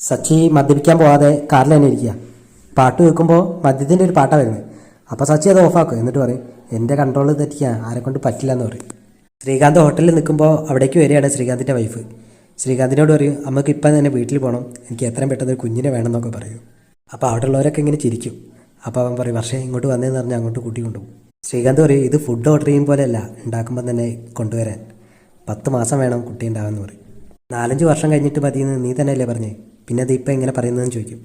സച്ചി മദ്യപിക്കാൻ പോവാതെ കാറിൽ തന്നെ ഇരിക്കുക. പാട്ട് കേൾക്കുമ്പോൾ മദ്യത്തിന്റെ ഒരു പാട്ടാണ് വരുന്നത് അപ്പോൾ സച്ചി അത് ഓഫാക്കും. എന്നിട്ട് പറയും എന്റെ കൺട്രോൾ തെറ്റിക്കാൻ കൊണ്ട് പറ്റില്ല എന്ന് പറയും. ശ്രീകാന്ത് ഹോട്ടലിൽ നിൽക്കുമ്പോൾ അവിടേക്ക് വരികയാണ് ശ്രീകാന്തിന്റെ വൈഫ് ശ്രീകാന്തിനോട് പറയും അമ്മയ്ക്ക് ഇപ്പം തന്നെ വീട്ടിൽ പോകണം എനിക്ക് എത്രയും പെട്ടെന്ന് ഒരു കുഞ്ഞിനെ വേണമെന്നൊക്കെ പറയും. അപ്പോൾ അവിടെ ഉള്ളവരൊക്കെ ഇങ്ങനെ ചിരിക്കും. അപ്പോൾ അവൻ പറയും പക്ഷേ ഇങ്ങോട്ട് വന്നതെന്ന് പറഞ്ഞാൽ അങ്ങോട്ട് കൂട്ടി കൊണ്ടുപോകും. ശ്രീകാന്ത് പറയും ഇത് ഫുഡ് ഓർഡർ ചെയ്യും പോലെയല്ല. ഉണ്ടാക്കുമ്പോൾ തന്നെ കൊണ്ടുവരാൻ. പത്ത് മാസം വേണം കുട്ടി ഉണ്ടാകാമെന്ന് പറയും. നാലഞ്ച് വർഷം കഴിഞ്ഞിട്ട് മതിയെന്ന് നീ തന്നെയല്ലേ പറഞ്ഞേ? പിന്നെ അത് ഇപ്പം എങ്ങനെ പറയുന്നതെന്ന് ചോദിക്കും.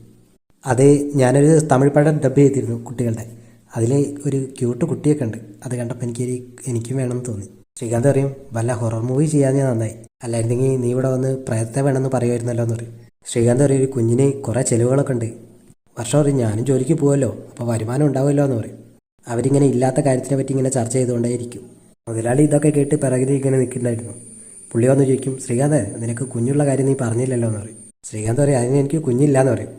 അത് ഞാനൊരു തമിഴ് പടം ഡബ് ചെയ്തിരുന്നു കുട്ടികളുടെ. അതിൽ ഒരു ക്യൂട്ട് കുട്ടിയൊക്കെ ഉണ്ട്. അത് കണ്ടപ്പോൾ എനിക്ക് എനിക്കും വേണമെന്ന് തോന്നി. ശ്രീകാന്ത് പറയും വല്ല ഹൊറർ മൂവി ചെയ്യാൻ നന്നായി. അല്ലായിരുന്നെങ്കിൽ നീ ഇവിടെ വന്ന് പ്രയത്നം വേണമെന്ന് പറയുമായിരുന്നല്ലോ എന്ന് പറയും. ശ്രീകാന്ത് പറയും ഒരു കുഞ്ഞിന് കുറേ ചിലവുകളൊക്കെ ഉണ്ട്. വർഷം പറയും ഞാനും ജോലിക്ക് പോകുമല്ലോ അപ്പോൾ വരുമാനം ഉണ്ടാവുമല്ലോ എന്ന് പറയും. അവരിങ്ങനെ ഇല്ലാത്ത കാര്യത്തിനെ പറ്റി ഇങ്ങനെ ചർച്ച ചെയ്തുകൊണ്ടേയിരിക്കും. മുതലാളി ഇതൊക്കെ കേട്ട് പിറകിൽ ഇങ്ങനെ നിൽക്കുന്നുണ്ടായിരുന്നു. പുള്ളി വന്ന് ചോദിക്കും ശ്രീകാന്ത് നിനക്ക് കുഞ്ഞുള്ള കാര്യം നീ പറഞ്ഞില്ലല്ലോ എന്ന് പറയും. ശ്രീകാന്ത് പറയും അതിന് എനിക്ക് കുഞ്ഞില്ല എന്ന് പറയും.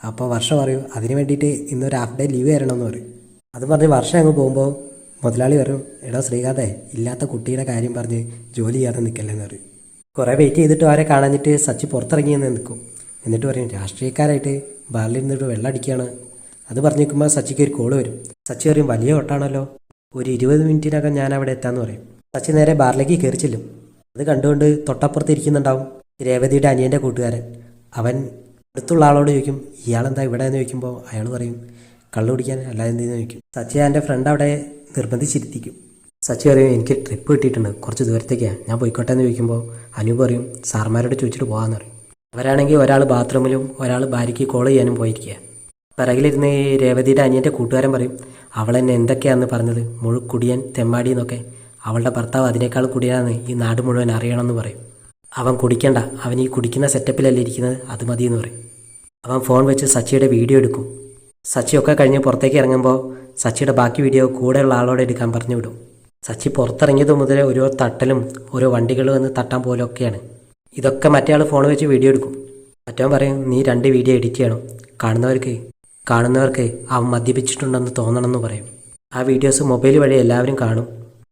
അപ്പോൾ വർഷം പറയും അതിന് വേണ്ടിയിട്ട് ഇന്നൊരു ഹാഫ് ഡേ ലീവ് തരണമെന്ന് പറയും. അത് പറഞ്ഞ് വർഷം അങ്ങ് പോകുമ്പോൾ മുതലാളി പറയും എടാ ശ്രീകാന്തേ ഇല്ലാത്ത കുട്ടിയുടെ കാര്യം പറഞ്ഞ് ജോലി ചെയ്യാതെ നിൽക്കല്ലെന്ന് പറയും. കുറേ വെയിറ്റ് ചെയ്തിട്ട് അവരെ കാണാഞ്ഞിട്ട് സച്ചി പുറത്തിറങ്ങി നിൽക്കും എന്നിട്ട് പറയും രാഷ്ട്രീയക്കാരായിട്ട് ബാറിൽ നിന്നിട്ട് വെള്ളം അടിക്കുകയാണ് അത് പറഞ്ഞ് നിൽക്കുമ്പോൾ സച്ചിക്ക് ഒരു കോൾ വരും. സച്ചി പറയും വലിയ ഓട്ടാണല്ലോ ഒരു ഇരുപത് മിനിറ്റിനകം ഞാൻ അവിടെ എത്താമെന്ന് പറയും. സച്ചി നേരെ ബാറിലേക്ക് കയറി ചെല്ലും. അത് കണ്ടുകൊണ്ട് തൊട്ടപ്പുറത്ത് ഇരിക്കുന്നുണ്ടാവും. രേവതിയുടെ അനിയന്റെ കൂട്ടുകാരൻ. അവൻ അടുത്തുള്ള ആളോട് ചോദിക്കും ഇയാളെന്താ ഇവിടെ? എന്ന് ചോദിക്കുമ്പോൾ അയാൾ പറയും കള്ളു കുടിക്കാൻ അല്ലാതെ എന്തെന്ന് ചോദിക്കും. സച്ചി എന്റെ ഫ്രണ്ട് അവിടെ നിർബന്ധിച്ചിരുത്തിക്കും സച്ചി പറയും എനിക്ക് ട്രിപ്പ് കിട്ടിയിട്ടുണ്ട് കുറച്ച് ദൂരത്തേക്കാണ് ഞാൻ പോയിക്കോട്ടെ? എന്ന് ചോദിക്കുമ്പോൾ അനു പറയും സാർമാരോട് ചോദിച്ചിട്ട് പോകാമെന്ന് പറയും. അവരാണെങ്കിൽ ഒരാൾ ബാത്റൂമിലും ഒരാൾ ഭാര്യയ്ക്ക് കോൾ ചെയ്യാനും പോയിരിക്കുക. പിറകിലിരുന്ന് ഈ രേവതിയുടെ അനിയന്റെ കൂട്ടുകാരൻ പറയും അവൾ എന്നെ എന്തൊക്കെയാണെന്ന് പറഞ്ഞത്? മുഴുക്കുടിയൻ തെമ്മാടി എന്നൊക്കെ അവളുടെ ഭർത്താവ് അതിനേക്കാൾ കുടിയാണെന്ന് ഈ നാട് മുഴുവൻ അറിയണമെന്ന് പറയും. അവൻ കുടിക്കണ്ട. അവൻ ഈ കുടിക്കുന്ന സെറ്റപ്പിലല്ലേ ഇരിക്കുന്നത്? അത് മതി എന്ന് പറയും. അവൻ ഫോൺ വെച്ച് സച്ചിയുടെ വീഡിയോ എടുക്കും. സച്ചിയൊക്കെ കഴിഞ്ഞ് പുറത്തേക്ക് ഇറങ്ങുമ്പോൾ സച്ചിയുടെ ബാക്കി വീഡിയോ കൂടെയുള്ള ആളോട് എടുക്കാൻ പറഞ്ഞു വിടും. സച്ചി പുറത്തിറങ്ങിയത് മുതൽ ഓരോ തട്ടലും ഓരോ വണ്ടികൾ വന്ന് തട്ടാൻ പോലൊക്കെയാണ്. ഇതൊക്കെ മറ്റേ ആൾ ഫോൺ വെച്ച് വീഡിയോ എടുക്കും. മറ്റവൻ പറയും നീ രണ്ട് വീഡിയോ എഡിറ്റ് ചെയ്യണം. കാണുന്നവർക്ക് കാണുന്നവർക്ക് അവൻ മദ്യപിച്ചിട്ടുണ്ടെന്ന് തോന്നണമെന്ന് പറയും. ആ വീഡിയോസ് മൊബൈൽ വഴി എല്ലാവരും കാണും.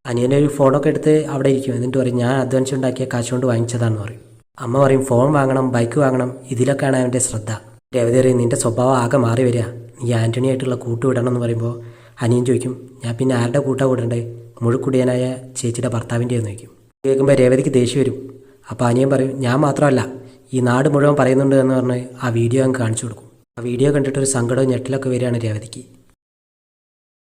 അനിയന്റെ ഒരു ഫോണൊക്കെ എടുത്ത് അവിടെ ഇരിക്കും. എന്നിട്ട് പറയും ഞാൻ അധ്വാനിച്ച് ഉണ്ടാക്കിയ കാശ് കൊണ്ട് വാങ്ങിച്ചതാണെന്ന് പറയും. അമ്മ പറയും ഫോൺ വാങ്ങണം ബൈക്ക് വാങ്ങണം ഇതിലൊക്കെയാണ് അവന്റെ ശ്രദ്ധ. രേവതി പറയും നിന്റെ സ്വഭാവം ആകെ മാറി വരിക. നീ ആന്റണിയായിട്ടുള്ള കൂട്ട് വിടണം എന്ന് പറയുമ്പോൾ അനിയൻ ചോദിക്കും ഞാൻ പിന്നെ ആരുടെ കൂട്ടാ വിടണ്ടേ മുഴുക്കുടിയനായ ചേച്ചിയുടെ ഭർത്താവിന്റെ എന്ന് ചോദിക്കും. കേൾക്കുമ്പോൾ രേവതിക്ക് ദേഷ്യം വരും. അപ്പോൾ അനിയൻ പറയും ഞാൻ മാത്രമല്ല ഈ നാട് മുഴുവൻ പറയുന്നുണ്ട് എന്ന് പറഞ്ഞ് ആ വീഡിയോ അങ്ങ് കാണിച്ചു കൊടുക്കും. ആ വീഡിയോ കണ്ടിട്ട് ഒരു സങ്കടവും ഞെട്ടലൊക്കെ വരികയാണ് രേവതിക്ക്.